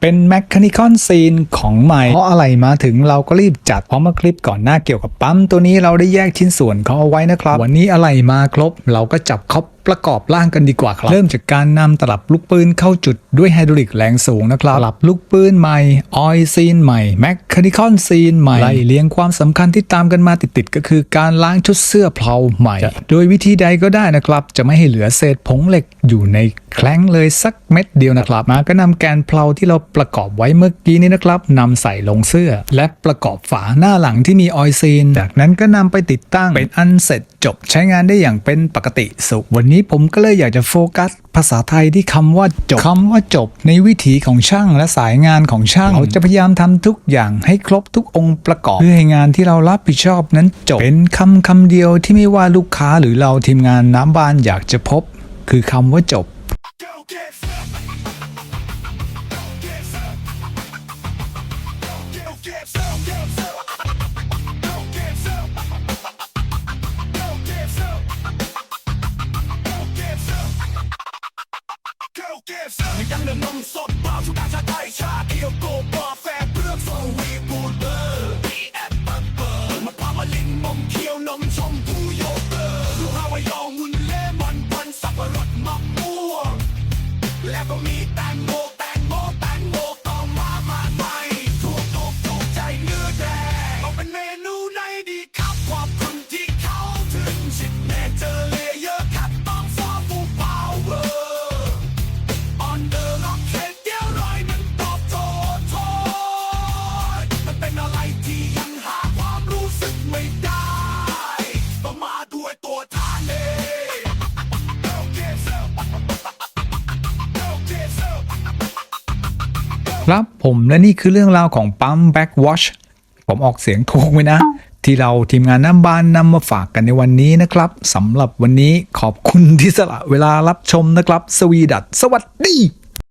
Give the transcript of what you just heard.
เป็นแมคคานิคอนซีนของใหม่ เพราะอะไรมาถึงเราก็รีบจัดเพราะเมื่อคลิปก่อนหน้าเกี่ยวกับปั๊มตัวนี้เราได้แยกชิ้นส่วนเขาเอาไว้นะครับ วันนี้อะไรมาครบ เราก็จับเขา ประกอบร่างกันดีกว่าครับ เริ่มจากการนำตลับลูกปืนเข้าจุดด้วยไฮดรอลิกแรงสูงนะครับตลับลูกปืนใหม่ออยซีนใหม่ Mechanical Scene ใหม่ไล่เรียงความสำคัญที่ตามกันมาติดๆก็คือการล้างชุดเสื้อเพลาใหม่ โดยวิธีใดก็ได้นะครับ จะไม่ให้เหลือเศษผงเหล็กอยู่ในแคล้งเลยสักเม็ดเดียวนะครับ มาก็นำแกนเพลาที่เราประกอบไว้เมื่อกี้นี้นะครับนำใส่ลงเสื้อ และประกอบฝาหน้าหลังที่มีออยซีน จากนั้นก็นำไปติดตั้งเป็นอันเสร็จจบใช้งานได้อย่างเป็นปกติสุขวันนี้ผมก็เลยอยากจะโฟกัส ภาษาไทยที่คำว่าจบคำว่าจบ ในวิถีของช่างและสายงานของช่าง เราจะพยายามทำทุกอย่างให้ครบทุกองค์ประกอบ เพื่อให้งานที่เรารับผิดชอบนั้นจบ เป็นคำคำเดียวที่ไม่ว่าลูกค้าหรือเราทีมงานน้ำบานอยากจะพบ คือคำว่าจบ ยังเดินนมสดเปล่าชุดการชาไทยชาเดียวโกบอแฟร์เปลือกโซวีบูเบอร์บีแอปเปิลเบอร์มาพาวมาลินมมเคี้ยวนมชมพูโยเกิร์ตลูกฮาวายองมุนเลมอนพันสับปะรดมะม่วงแล้วก็มีแตงโม ครับผมและนี่คือเรื่องราวของปั๊ม Backwatch ผมออกเสียงถูกไหมนะ ที่เราทีมงานน้ำบานนำมาฝากกันในวันนี้นะครับสำหรับวันนี้ขอบคุณที่สละเวลารับชมนะครับ สวีดัตสวัสดี